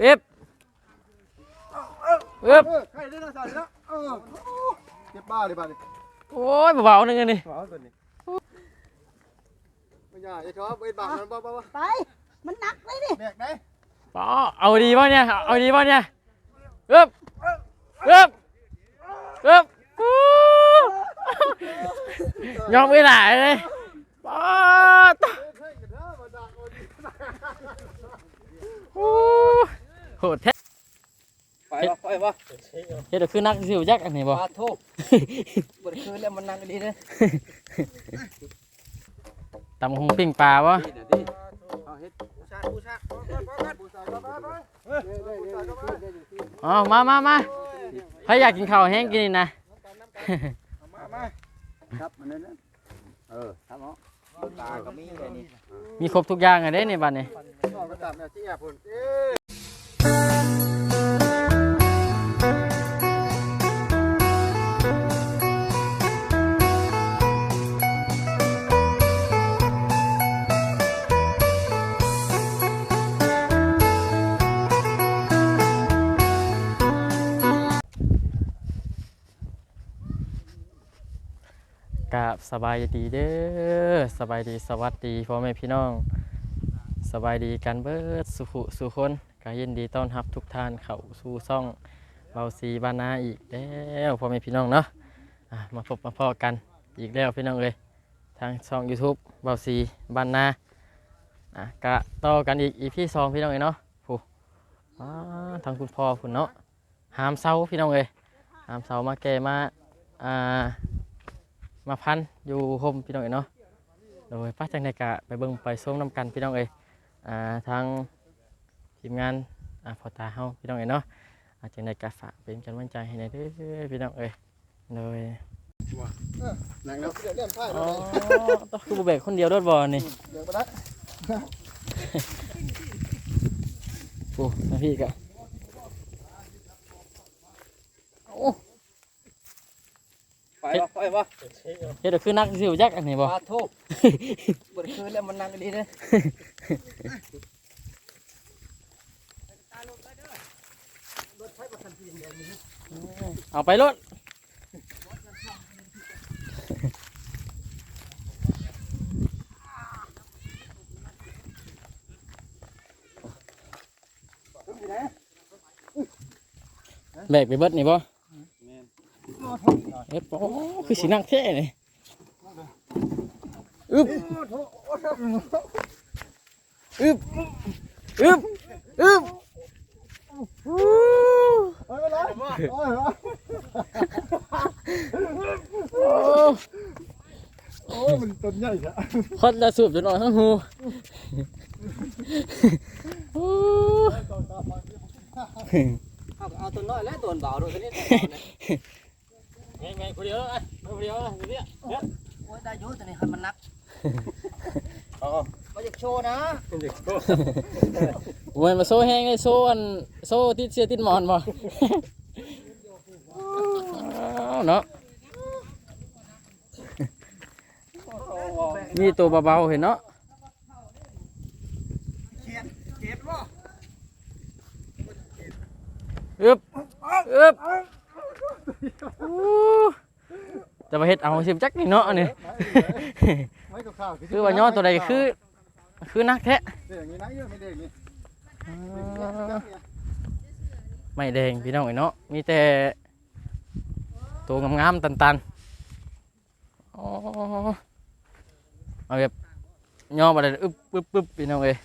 เว็บเว็บเออใครได้นะสาวนี่นะเออเจ็บบ้าเลยบ้าเลยโอ้ยเบาๆนึงอันนี่เอาตัวนี้ไม่ยากไอ้ครับไอ้บางมันบ้าบ้าไป มันหนักเลยนี่แบกได้ป๋อเอาดีป่ะเนี่ย เอาดีป่ะเนี่ยเว็บเว็บเว็บอู้ยอมไม่ได้เลยป๋อตะเฮ้ยกันเถอะมาดักเอาดิอู้โหดแท้ไปวะไปวะเฮ็ดให้คือนักสิวจักอันนี้บ่ปลาโทษบริคืนแล้วมันนั่งดีเลยตำหงปิ้งปลาบ่ดีเดี๋ยวดีเอาเฮ็ดบูชาบูชาบูชาก็ไปไปเฮ้ยบูชาก็ไปอ๋อมามามาใครอยากกินข้าวแห้งกินนี่นะมามาครับมันนั่นนะเออครับเนาะตาก็มีแค่นี้มีครบทุกอย่างอะเด้ในบัดนี้ต่อกระจับเนี่ สบายดีเด้อสบายดีสวัสดีพ่อแม่พี่น้อง สบายดีกันเบิดสุขสุคนก็ยินดีต้อนรับทุกท่านเข้าสู่ซ่องเบาซีบานนาอีกแล้วพ่อแม่พี่น้องเนาะะมาพบมาพ่อกันอีกแล้วพี่น้องเลยทางช่อง YouTube เบาซีบานนาอะกะต่อกันอีกอีพี่สองพี่น้องเลยเนาะผู้อ่าทางคุณพ่อคุณเนาะหามเสาพี่น้องเลยหามเสามาแก่มาอ่า มาพันอยู่โฮมพี่น้องเอ๋ยเนาะโดยป้าจังไดกะไปเบิ่งไปส้มน้ำกันพี่น้องเอ๋ยอ่าทางทีมงานอ่าพอตาเฮาพี่น้องเอ๋ยเนาะอาจังไดกะฝากเป็นกำลังใจให้หน่อยเด้อพี่น้องเอ๋ยโดยหนังแล้วเดี๋ยวเล่นไพ่อ๋เลอยต้องคือบ่แบกคนเดียวโดดบ่นี่เดี๋ยวไปได้โอ้นะพี่กะ ไปวะไปวะเฮ็ดให้คือนักสิวจักอันนี้ปบ่ลาโทษบริคืนแล้วมันนั่งดีเลยเอาไปรถแบกไปเบิดนี่บ่ เอ๊ะโอ้คือสินักแท้นี่อึบอึบอึบอึบอู้เฮ้ยไปเลยโอ้ยโอ้มันต้นใหญ่จ้ะคนละสูบจนออกทั้งหูโอ้เอาเอาตัวน้อยแล้วตัวเบาด้วยนี้ ไงไงคนเดียวอะคนเดียวอะอยู่เนี่ยโอ้ยได้ยุ่ตัวนี้มันนักมาอยากโชว์นะโอ้ยมาโซ่แห้งเลยโซ่อันโซ่ติดเสียติดหมอนบ่เอาเนาะมีตัวเบาๆเห็นเนาะเจ็บบ่อึบอึบอู้ จะมาเฮ็ดเอาสิบจักนี่เนาะนี่ ไม่กับข้าวคือว่าย่อตัวใดคือ คือนักแท้เดี๋ยวอย่างนี้นะเยอะไม่ได้งนี้ไม่แดงพี่น้องไอ้เนาะมีแต่ตัวงามๆตันๆอ๋อเอาแบบย่อมาเลยอึ๊บปึ๊บปึ๊บพี่น้องเอ้ย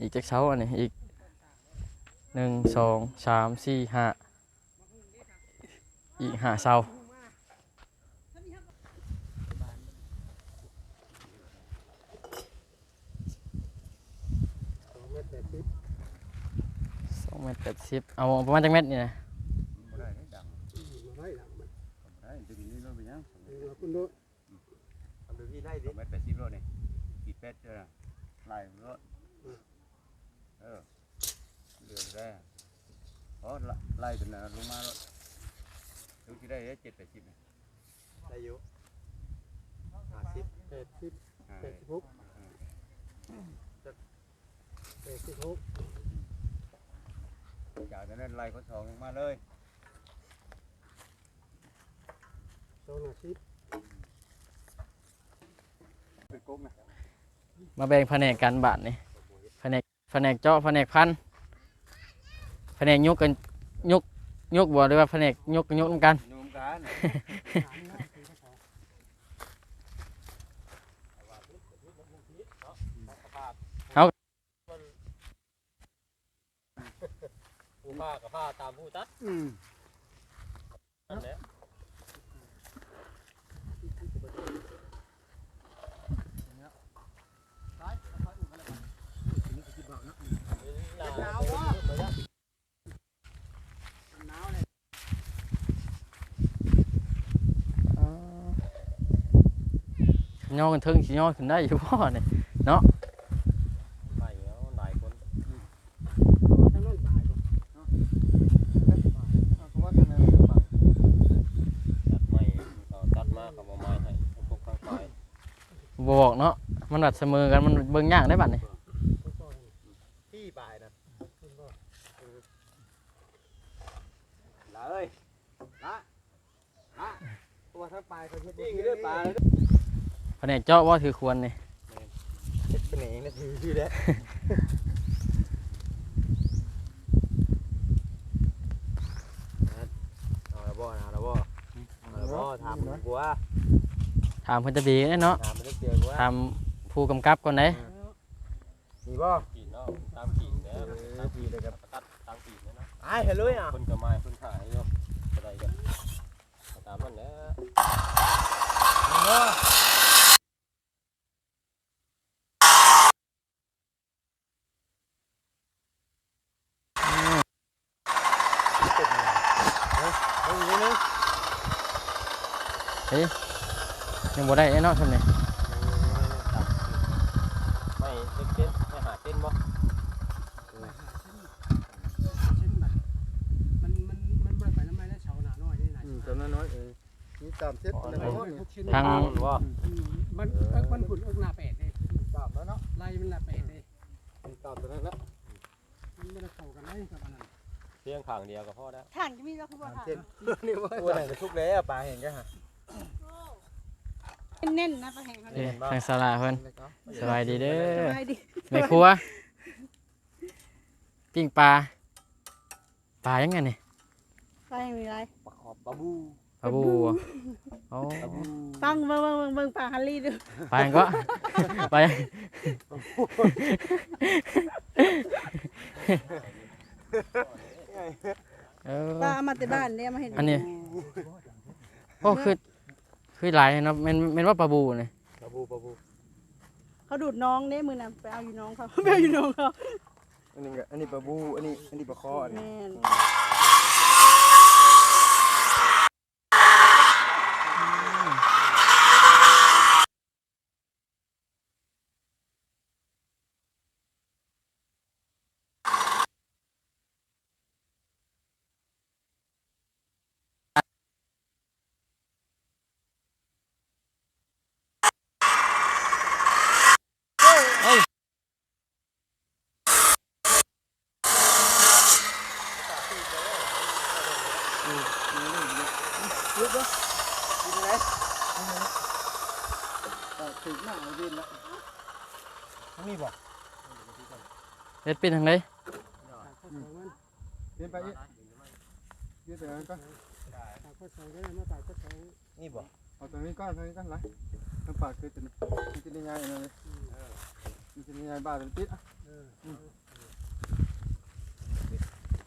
อีกจักเช้าอันนี้อีก หนึ่งสองสามสี่ห้าอีกห้าเช้าสองเมตรแปดสิบเอาประมาณจักเม็ดนี่นะไล่ได้ดิเม็ดแปดสิบโลนี่กี่เป็ดเด้อไล่รถเออ เหลือได้เพราะไล่จนลงมารถถึงจะได้เจ็ดแปดสิบได้อยู่ห้าสิบแปดสิบแปดสิบหกสิบหกจากนั้นไล่คนสองลงมาเลยสองอาทิตย์เป็นกุ๊กนะมาแบ่งแผนกกันบาทนี่แผนกแผนกเจาะแผนกพัน แผนกยกกันยกยกบ่หรือว่าแผนกยกกันยกนำกันนุ่มกันผู้ผ้ากับผ้าตามผู้ตัดอืม นั่นแหละหนาววะ ย่อกันถึงสิย่อขึ้นได้อยู่พ่อเนี่ยไม่เอาหลายคนายบ่เพราะไปากตัดไม่เอาตัดมากับเอาไม้ให้พวกข้งปลายบบอกเนาะมันดัดเสมอกันมันเบิ่งยากได้บัดนี่ ที่ปลายนะ ละเอ้ย ตัวทั้งปลายเขาเฮ็ด นี่คือเลือดปลาเลย แผนกเจาะว่าถือควรนี่เฮ็ดเป็นเองนะถือที่แล้วเอาละบ่เอาละบ่เอาละบ่ถามกูว่าถามเพิ่นจะดีแน่เนาะถามมันได้เจอกูว่าถามผู้กำกับก่อนเด้มีบ่กินเนาะตามกินเด้อตามกินเลยครับตัดตามกินเนาะไอ้เห็นเลยอะเพิ่นก็มาเพิ่นขายอยู่อะไรกันตามมันเด้อ ยังบ่ได้เนาะทำนี่ไม่เล็กเต้นไม่หาเต้นบ่ชิ้นมันมันมันมันบ่ได้ไปน้ำไม้แล้วเฉาหนาน้อยนี่นะอืมจำนวนน้อยเองนี่ตามเซ็ตอะไรไอ้พวกพนี้วกชิ้นทางว่าอืมมันเอิ้นมันหุ่นเอิ้นหน้าแปดเด้ตามแล้วเนาะไล่มันหน้าแปดเด้ตามตัวนั้นละมันบ่ได้เข้ากันได้กับอันนั้นเพียงข้างเดียวก็พอแล้วถ่านจะมีแล้วคือบ่ถ่านนี่ว่าตัวไหนก็ทุกแล้วปลาเห็นก็ฮะ เน้นๆนะปลาแห้งเขาเอ้เนี่ยยทางสลาเพิ่นสบายดีเด้สอบายดีแม่ครัวปิ้งปลาปลายังไงนี่ปลาแห้งมีอะไรปลาขอบปลาบูปลาบูบ่โอ้ฟังเบิ่งเบิ่งเบิ่งเบิ่งปลาฮัลลี่ดูปลายังก็ปลายังเออปลาเอามาแต่บ้านเนี่ยมาเห็นอันนี้โอ้คือ คือหลายเนาะแม่นแม่นว่าปลาบูนี่ปลาบูปลาบูเขาดูดน้องเนี่ยมือน่ะไปเอาอยู่น้องเขา ไปเอาอยู่น้องเขาอันนี้อันนี้ปลาบู อันนี้ อันนี้ปลาคออันนี้ แม่น ถึงหน้าเอาดินละ นี่บ่เฮ็ดเป็นทางไหนเดินไปอีกเดินไปนั้นก็ตากข้อสองก็ได้มาตากข้อสองนี่บ่เอาตรงนี้ก้อนตรงนี้ก้อนไรทางปากคือจะมันจะได้ง่ายเลยมันจะได้ง่ายบ้าเป็นติดอะ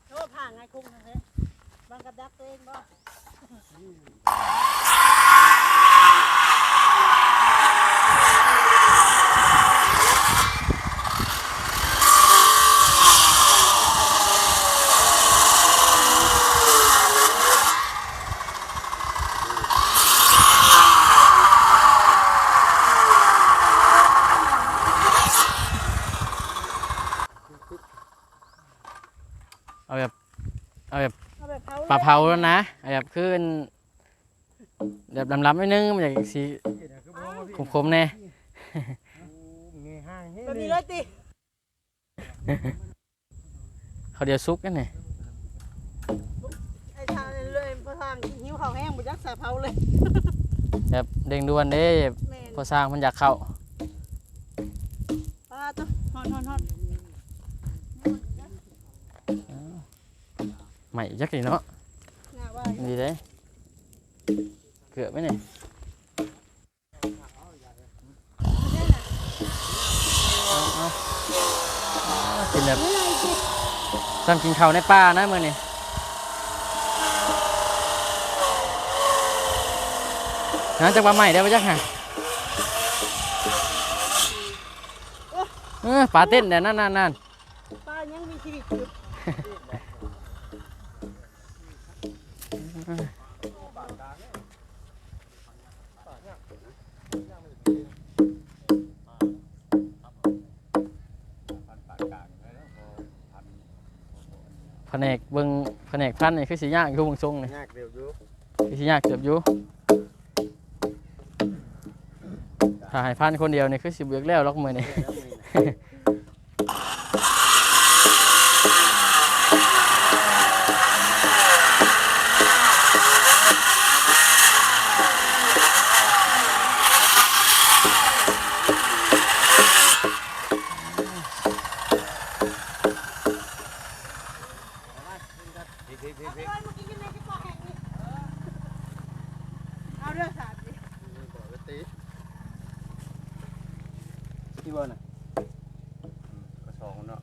โอ้ผ่าไงคุ้งนะเฮ้ยบางกับดักตัวเองบ่ เอาแบบเอาแบบ เอาแบบเผา ป ลาเผาแล้วนะเอาแบบขึ้นแบบลำๆนิดนึงมันอยากสีขมๆแน่เงยห้างเฮ้ยแบบนี้เลยติเขาวเดียวซุกกันนี่ไอ้ทางเลยพอทางหิวข้าวแห้งบ่จักใส่เผาเลยแบบเด้งด่วนเด้แม่นพอสร้างมันอยากเข้าปลาตัวฮอนฮอนฮอนใหม่จักนี่เนาะน่าว่า ดีเด้เกือบไหมนี่เอาเอาเอากินแบบซ้ำกินเขาในป่านะมื้อนี้นะจักว่าใหม่ได้ป่ะจักฮะเออปลาเต้นเนี่ยนั่นนั่นนั่น พันนี่คือสิยากอยู่เบิ่งทรงนี่ยากเร็วอยู่คือสิยากเกือบอยู่ถ้าให้พันคนเดียวนี่คือสิเบือกแล้วล็อกมือนี่ พริกพริกพริกพริก เอามากินกันในกระป๋องแห้งนี่เอาเด้อสาดดิ ที่ว่าน่ะ กระสองเนาะ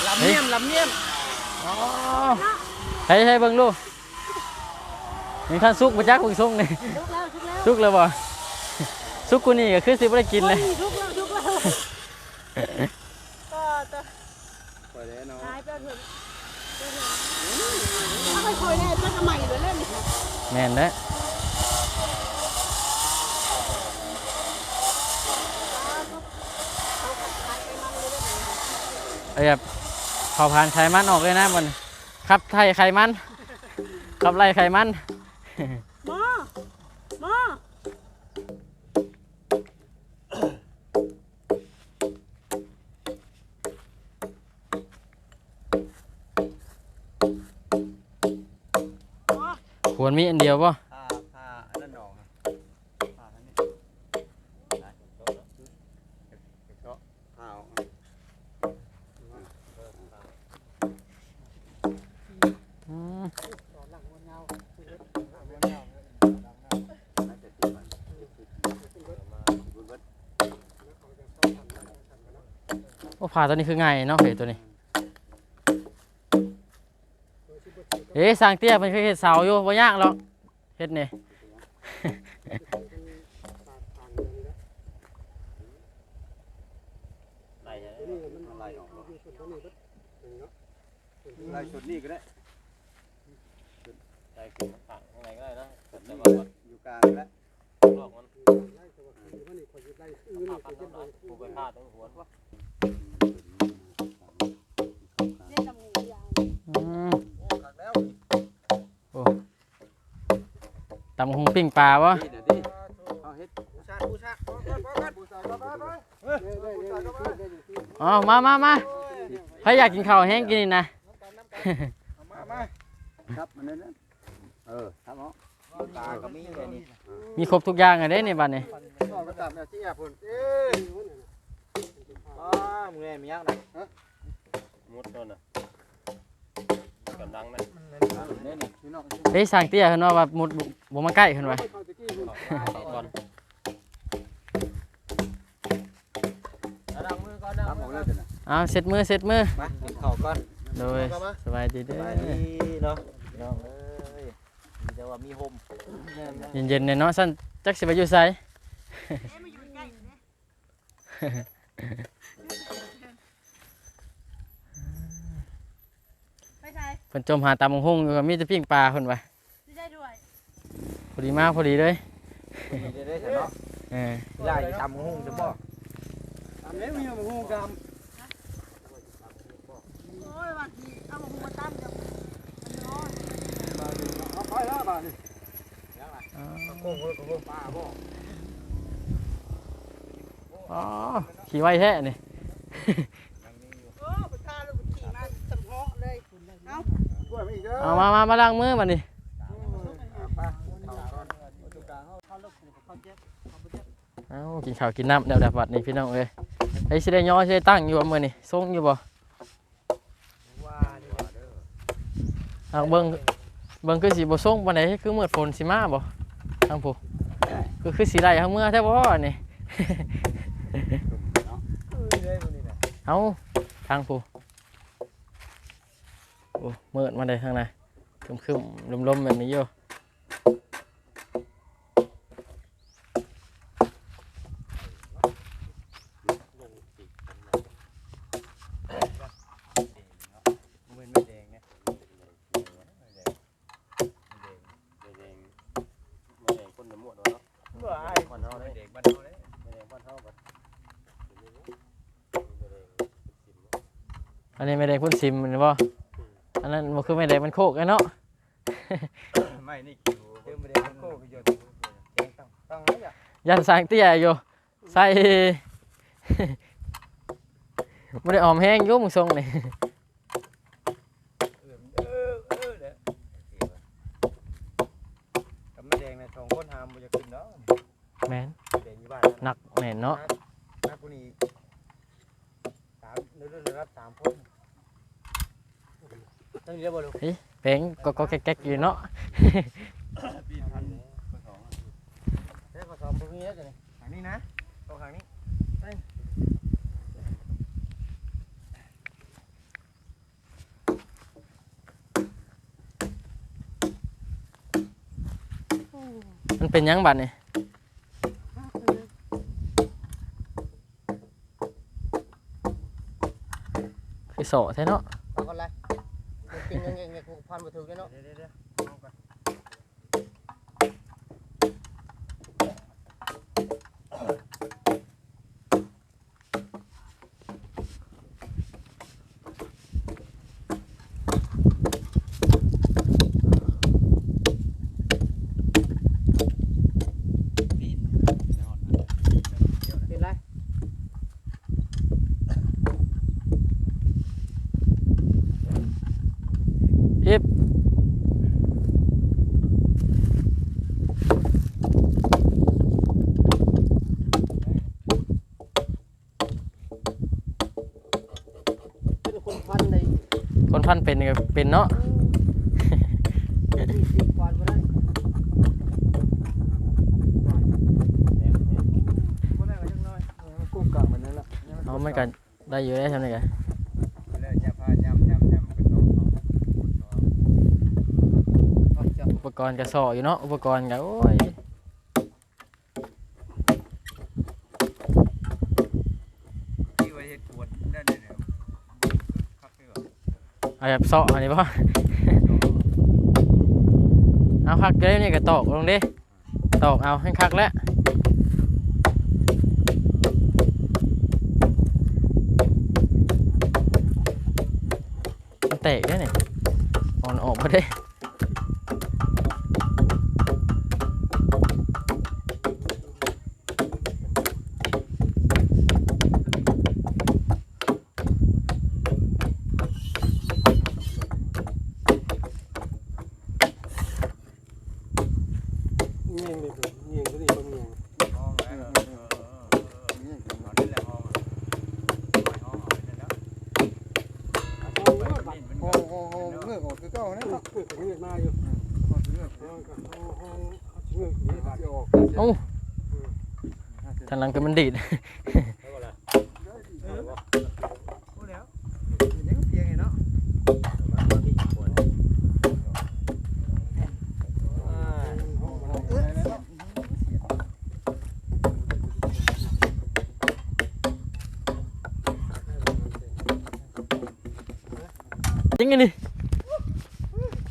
ลำเนียมลำเนียมอ๋อให้ให้เบิ่งลูกยังท่านซุกมาจักเบิ่งทรงนี่ลุกแล้วลุกแล้วซุกเลยบ่ซุกกูนี่ก็คือสิบ่ได้กินเลยโอ้ลุกแล้วลุกแล้วก็ตัวปล่อยแล้วเนาะหายไปเถอะเอาไปคอยแน่ต้นใหม่เลยเล่นแม่นเด้อเอาแบบเผาผ่านไขมันออกเลยนะมันขับไทยไขมันขับไล่ไขมันหมอหมอควรมีอันเดียวป่ะ ผ้าผ้าอันนั้นหนองครับผ้าอันนี้ไหนโต๊ะเนาะเจาะผ้าเอา อืม น่าจะติดมันบุญเบิด โอ้ ผ่าตัวนี้คือไงเนาะเฮ้ยตัวนี้เอ๊ะสร้างเตี้ยมันแค่เห็ดเสาอยู่บ่ยากหรอกเฮ็ดนี่ย ตำหุงปิ้งปลาวะนี่นะดิเอาเฮ็ดอ๋อมามามาใครอยากกินข้าวแห้งกินนี่นะครับมันนั่นนะเออครับเนาะตาก็มีแค่นี้มีครบทุกอย่างอะเด้ในบ้านนี่ก็ตามเนี่ยที่แอบพุ่นเอ้ยอ้ามึงแม่มียังนะมุดโน่นน่ะกำลังนะนี่นี่พี่น้อง เฮ้ยสร้างเตี้ยเพิ่นว่าว่ามุดบ่บ่มาใกล้เพิ่นว่าก่อนดังมือก่อนดังครับมือออกก่แล้อวนเดี๋ยวนะเอาเสร็จมือเสร็จมือมากินข้าวก่อนโดยสบายดีเด้สอบายดีเนาะน้องเอ้ยมีแต่ว่ามีโฮมเย็นๆเนี่ยเนาะสั่นจักสิไปอยู่ไสเอ๊ะมาอยู่ใกล้ เนจมหาตามงหงอยู่ก็มีแต่ปิ้งปลาคนว่ได้ด้วยพอดีมากพอดีเลยได้าล่ตามงหงจะบ่ตามแล้วมีงหงกมอเอางหงมาตามเดี๋ยวมันร้อนไปบางล่งโค้าบ่อ๋อขี่ไว้แท้นี่ ช่วยมาอีกเด้อเอามามามาล้างมือมานี่เอากินข้าวกินน้ำเดี๋ยวเดี๋ยวบัดนี้พี่น้องเอ้ยไอ้สิได้ย่อสิได้ตั้งอยู่บ่มือนี่ทรงอยู่บ่เออาเบิ่งเบิ่งคือสิบ่ทรงปานใดคือมืดฝนสิมาบ่ทางผู้คือคือสิได้ทางเมื่อแท้บ่นี่ เอนี้น่ะเอาทางผู้ โอ้มืดมาได้ทางไหนครึมๆลมๆแบบนี้อยู่มันไม่แดงนะบ่อ้ายมันเฮาได้แดงบ้านเฮาได้แดงบ้านเฮาบัดอันนี้ไม่ได้พ่นซิมเหรือบ่อันนั้น บ่คือไม่ได้มันโคกไอ้เนาะ ไม่นี่กิวเดี๋ยวบ่ได้โค้งก็อยู่แกงตั้งตั้งไว้อะยันสร้างเตี้ยอยู่ใส่ บ่ได้ออมแห้งอยู่มึงทรงนี่ เออเออเด้อกับไม่แดงนะสองคนหามบ่จะขึ้นเนาะแม่นแดงอยู่บ้านหนักแม่นเนาะนักกูนี่สามเรื่อยๆรับสามคน ตั้งเยอะบ่ลูกเพลงก็ก็แก๊กๆอยู่เนาะ ปีพันก็สองเดี๋ยวขอสอบตรงนี้แล้วกันนี่ทางนี้นะตรงทางนี้มันเป็นหยังบัดนี่คือโสแท้เนาะ เอาคนไรจริงยังไงกู พันมาถึงแล้วเนาะ เดี๋ยวเดี๋ยวเอาไป เป็นไร อิบ เป็นคนพันใน คนพัน เป็นเนาะที่สิบวันมาได้คนแรกก็ยังน้อยเออกู้กลับมันนั่กันได้อยู่ได้ทำไงกันแล้วยาพายำยำยำก็สองอุปกรณ์ก็สออยู่เนาะอุปกรณ์ก็โอ้ยที่ไว้เฮ็ดขวดนั่นเนี่ย เอาแบบเสาะอันนี้ป่ะเอาคักเด้นี่ก็ตอกลงดิตอกเอาให้คักแล้วมันแตกได้เนี่ยอ่อนออกมาได้ เงี้ยงเลยตัวเงี้ยงก็ดีคนเงี้ยง ห้องแล้วเออเออเออนี่นอนได้แล้วห้องอะห้องเอาไปแล้ว เอาห้องนี้ก็บัด มัน โอ้ ก็ โหเลือกออกคือเก่านะ เออเกิดเกิดมาอยู่ เลือก ห้องก็ห้องห้องเอาชิเงยอยู่ในบัด ออก ทางหลังก็มันดีดแล้วก็ละพูดแล้วยังไงเนาะมาตอนที่ขวดอ่าห้องห้องเออจริงไงนี่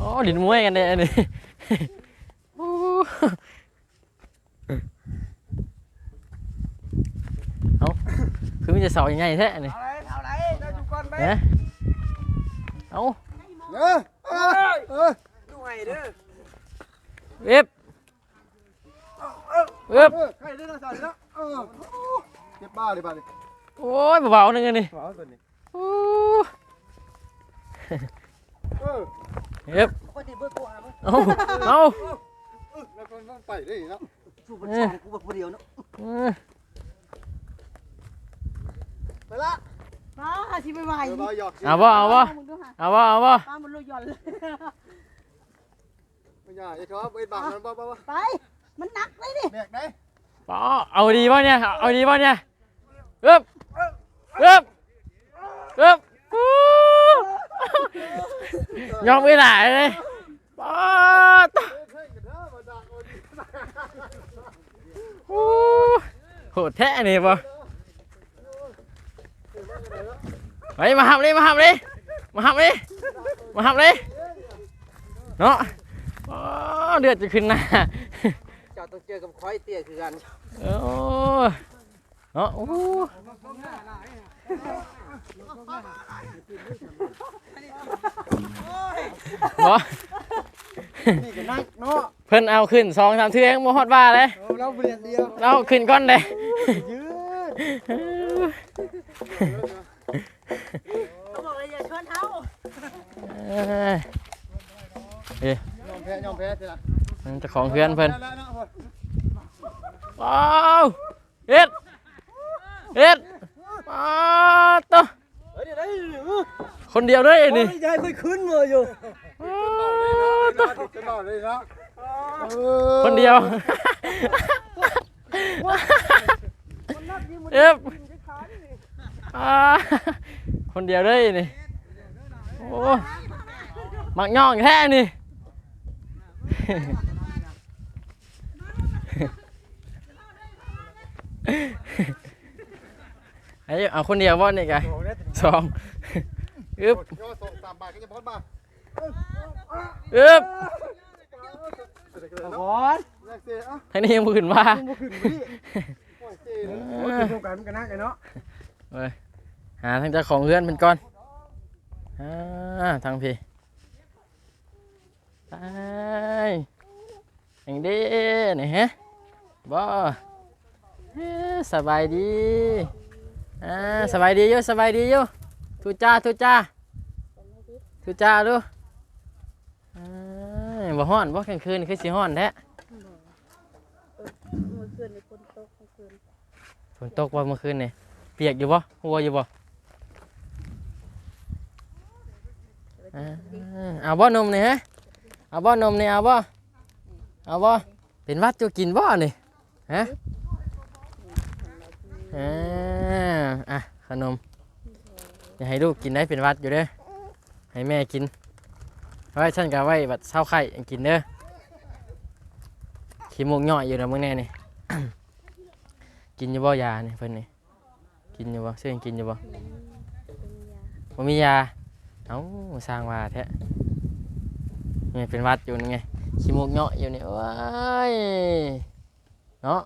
อ๋อดินมวยกันเนี่ยอัน ด้อ เอ๊บเอ๊บ เออใครได้นะสาวนี่นะเออเจ็บบ้าเลยบ้าเลย โอ้ยเบาๆนึงอันนี่ ขวาตัวนี้ โอ้ เออ เอ๊บ คนที่เบิกกูหามึง เอาเอา แล้วก็ต้องไปได้แล้ว สู้บนช่องกูแบบคนเดียวเนาะ เออ ไปละป้าสิไปไหวเออบ่หยอกเอาบ่เอาบ่มึงดูหาเอาบ่เอาบ่ป้ามันลุยหย่อนเลยไม่ยากไอ้ครับไอ้บางมันบ่บ่บ่ไป มันหนักเลยดิแบกได้ป๋อเอาดีป่ะเนี่ย เอาดีป่ะเนี่ยเอ๊บเอ๊บเอ๊บอู้ยอมไม่ได้เลยป๋อตะเพ่งกันเด้อมาดักเอาดิอู้โหดแท้นี่ป่ะ ไปมาหับเลยมาหับเลยมาหับเลยมาหับเลยเนาะอ๋อเดือดจะขึ้นหน้าเจ้าต้องเจอกับควายเตี้ยคือกันโอ้เนาะโอ้บ่นี่ก็นักเนาะเพิ่นเอาขึ้นสองสามเทื่อยังบ่ฮอดว่าเลยเอาเราเปลี่ยนเดียวเราขึ้นก้อนเลยยืด เขาบอกเลยอย่าชวนเท้าเอ้ยยอมแพ้ยอมแพ้สิล่ะมันเจะของเพื่อนเพิ่นแล้วเนาะว้าวเอ็ดเอ็ดว้าวต่อเฮ้ยได้คนเดียวเลยนี่ยายค่อยขึ้นมาอยู่ว้าวต่อจะนอนเลยนะคนเดียวเอ็บอ่า คนเดียวเลยนี่โอ้มักย่องแท้นี่ไอ้เอาคนเดียวบ่นี่ไงสองอึบย่อสองสามบาทก็จะพอดมาอึบก่อนแรกเสียอะทางนี้ยังบ่ขึ้นว่ามาขึ้นมาดิโอ้ยเจ๊โอ้ยขึ้นกันกันนะไอ้เนาะ หาทางเจ้าของเพื่อนเป็นก่อนอ่าทางพี่ไปอย่างดีนี่ฮะบ่เอ้อสบายดีอ่าสบายดีอยู่สบายดีอยู่ทุจ้าทุจ้าทุจ้าดูอ่าบ่ฮ้อนบ่กลางคืนคือสิฮ้อนแท้เมื่อคืนในคนตกเมื่อคืนฝนตกบ่เมื่อคืนนี่เปียกอยู่บ่หัวอยู่บ่ อ่าเอาบ่นมนี่ฮะเอาบ่นมนี่เอาบ่เอาบ่เป็นวัดจะกินบ่นี่ฮะอ่าอะขนมอย่าให้ลูกกินได้เป็นวัดอยู่เด้อให้แม่กินไว้ฉันก็ไว้บัดเช้าไข่กินเด้อขี้มูกย่อยอยู่นะมึงแน่นี่กินอยู่บ่ยานี่เพิ่นนี่กินอยู่บ่เสื่อกินอยู่บ่บ่มียา เอ้าสร้างว่าแท้นี่เป็นหวัดอยู่นี่ไงขี้มูกเหาะอยู่นี่โอ้ยเนาะ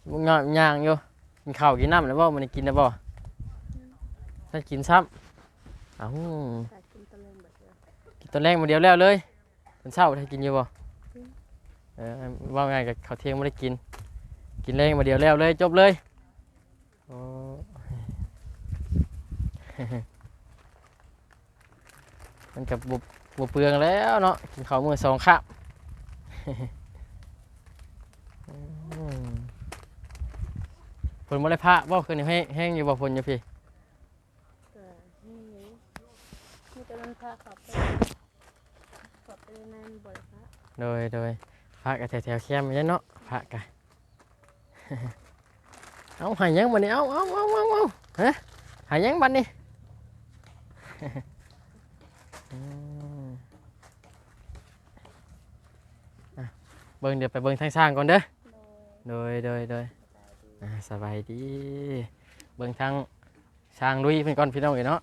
ขี้มูกเหาะย่างอยู่กินข้าวกินน้ำแล้วบ่มันได้กินแล้วบ่ถ้ากินซ้ำเอ้าแต่กินตะเลงแบบเดียวกินตอนแรกมาเดียวแล้วเลยตอนเช้าได้กินอยู่บ่เออว่าไงกับข้าวเที่ยงไม่ได้กิน กินแรงมาเดียวแล้วเลยจบเลยโอ้ มันกับบุบเปลืองแล้วเนาะกินข้าวมือสองครับอืมฝนมาได้พระบ่คืนนี้แห้งแห้งอยู่บ่ฝนอยู่พี่แต่นี่นี่จะมันพาขับไปขับไปในนั้นบ่อยพระโดยโดยพระกับแถวแถวๆแคมป์อย่างนี้เนาะพระกันเอาหายยังบันนี้เอาเอาเอาเอาเอาฮะหายยังบันนี้ อืมอะเบิ่งเดี๋ยวไปเบิ่งทางสร้างก่อนเด้อโดยโดยโดยอ่าสบายดีเบิ่งทางสร้างลุยเพิ่นก่อนพี่น้องเอ้ยเนาะ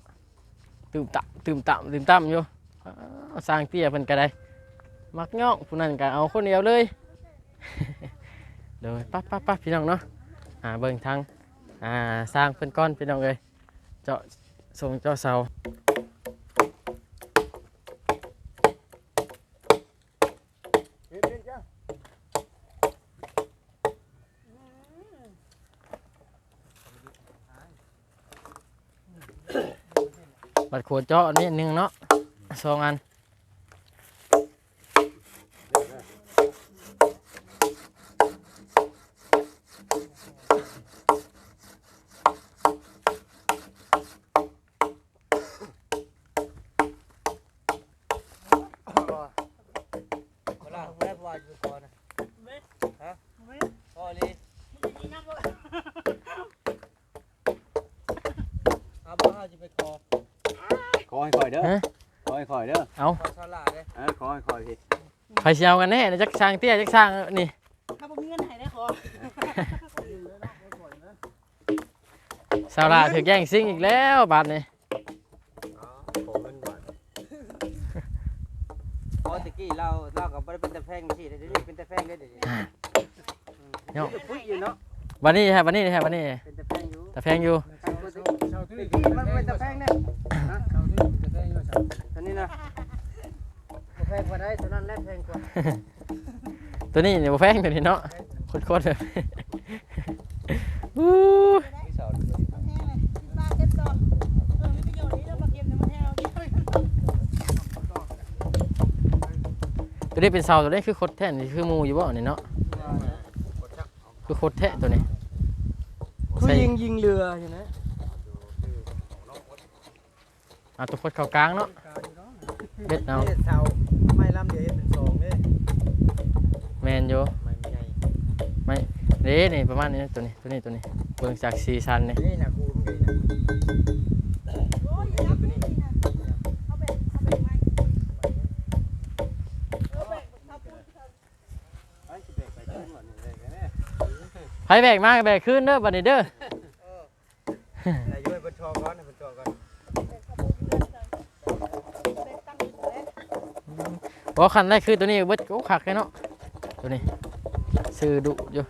ตื่มตะตื่มต่ำตื่มต่ำอยู่อ้าวสร้างเตี้ยเพิ่นก็ได้มักย่องผู้นั้นก็เอาคนเดียวเลยเดี๋ยวปั๊บปั๊บปั๊บพี่น้องเนาะอ่าเบิ่งทางอ่าสร้างเพิ่นก้อนพี่น้องเลยเจาะส่งเจาะเสา บัดขวด เจาะนี่อันหนึงเนาะสองอัน เวลาไม่ได้พออยู่ก่อนนะฮะพอเลยเอาบ่เอาจะไปคอ ขอให้คอยเด้อ ฮะ ขอให้คอยเด้อ เอา คอชาลาเลย เออขอให้คอยพี่ ไฟ เชียวกันแน่นะจักช่างเตี้ยจักช่างนี่ถ้าบ่มีเงินให้ได้ขอสาวลาถือแย่งซิงอีกแล้วบาดนี้ขอเงินบาทพอตะกี้เราเรากับบ่ได้เป็นแต่แพงสิเดี๋ยวนี้เป็นแต่แพงได้เดี๋ยวนี้เนาะปุ้ยอยู่เนาะวันนี้ฮะวันนี้ฮะวันนี้เป็นแต่แพงอยู่แต่แพงอยู่เช่าที่นี่มันเป็นแต่แพงเนี่ยเช่าที่นี่จะได้ยังไงตอนนี้นะบ่แพงกว่าได้ตัวนั้นแลกแพงกว่าตัวนี้เนี่ยบ่แพงตัวนี้เนาะโคตรๆเลยอู้ที่สอนมันแห้งเลยที่บ้านเก็บต่อเออมีประโยชน์นี้แล้วมาเก็บเนี่ยมันแห้งเอาเก็บไว้กันต่อตัวนี้เป็นเสาตัวนี้คือโคตรแท้นี่คือหมูอยู่บ่นี่เนาะคือโคตรแท้ตัวนี้คือยิงยิงเรืออยู่นะเอาตัวโคตรเข้ากลางเนาะเบ็ดเอา เสาไม่ลำเดียวเห็นเป็นสองเลยแมนอยู่ไม่ไม่ใหญ่เด้นี่ประมาณนี้นะตัวนี้ตัวนี้ตัวนี้เบิ่งจากสีสันนี่นี่นะกูมึงไงนะโอ้ยอย่านับนี่นะเอาแบกเอาแบกไม้เอาแบกเอาปูนเอาไปสิเบรกไปขึ้นหมดนี่เลยแม่ไผแบกมาก็แบกขึ้นเด้อบัดนี้เด้อ นายย้อยบนทองก่อนบนทองก่อน แบกเอาปูนเอาแบกตั้งอยู่แล้ว บ่คันได้คือตัวนี้เบิดโอ้คักเลยเนาะตัวนี้ซื้อดุอยู่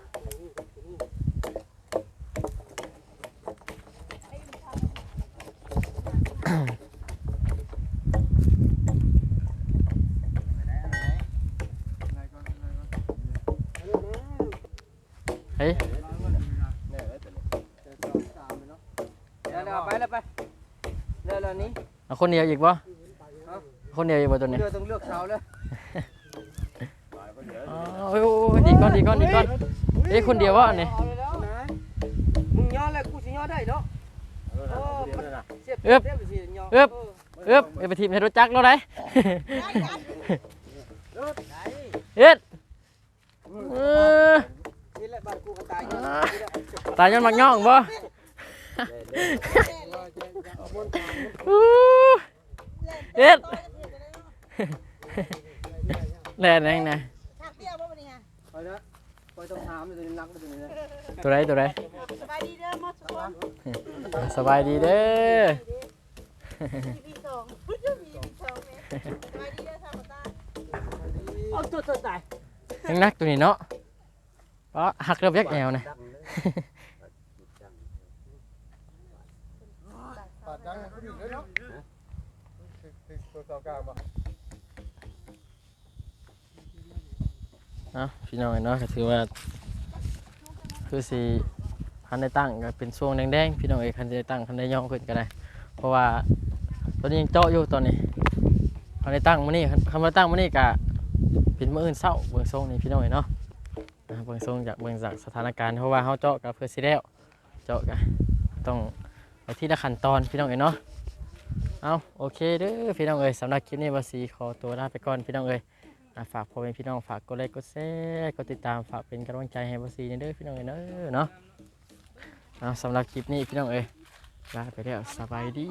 เฮ้ยเดี๋ยวเอาไปแล้วไปเรือเรือนี้เอาคนเดียวอีกบ่คนเดียวอีกบ่ตัวนี้ เรือต้องเลือกเสาเลย อ๋อโอ้ยโอ้ยดี ก่อนดีก่อนดีก่อนเอ้ยคนเดียววะอันนี้เอาเลยแล้วนะมึงย่อแล้วกูสิย่อได้เนาะเออเสียบเอิบเสียบสิย่อเอิบเอ๊บเอ้ยไปทีมให้รถจักรแล้วได้เอ็ดเออนี่แหละบ้านกูก็ตายอยู่ตายย้อนมักย่องบ่อู้เอ็ดแล่นแรงนะ ชากเตี้ยบ่บัดนี้ฮะ ไปนะ ไปต้องถามเลยตัวนี้นักตัวนี้นะตัวไรตัวไรสบายดีเด้อหมดทุกคนสบายดีเด้อพี่สองพี่สองเนี่ยสบายดีเด้อชาวบ้านเอาตัวตัวตายยังนักตัวนี้เนาะเพราะหักเรียบยักแอวนะปาดจังก็อยู่เลยเนาะตัวเก่ากลางบ่ นะพี่น้องเนาะก็ถือว่า คือสีคันได้ตั้งก็เป็นช่วงแดงๆพี่น้องเอ้คันได้ตั้งคันได้ย่องขึ้นก็ได้ เพราะว่าตอนนี้ยังเจาะอยู่ตอนนี้คันได้ตั้งมื้อนี้คันมาตั้งมื้อนี้ก็เป็นมื้ออื่นเช้าเบิ่งทรงนี่พี่น้องเอ้เนาะเบิ่งทรงจากเบิ่งจากสถานการณ์เพราะว่าเฮาเจาะก็เพื่อสิแล้วเจาะก็ต้องไปที่ละขั้นตอนพี่น้องเอ้เนาะเอาโอเคเด้อพี่น้องเอ้ยสำหรับคลิปนี้ว่าสีขอตัวลาไปก่อนพี่น้องเอ้ย ฝากพ่อแม่พี่น้องฝากกดไลค์กดแชร์กดติดตามฝากเป็นกำลังใจให้บอซีเด้อพี่น้องเอ้ยเด้อเนาะเอาสำหรับคลิปนี้พี่น้องเอ้ยลาไปแล้วสบายดี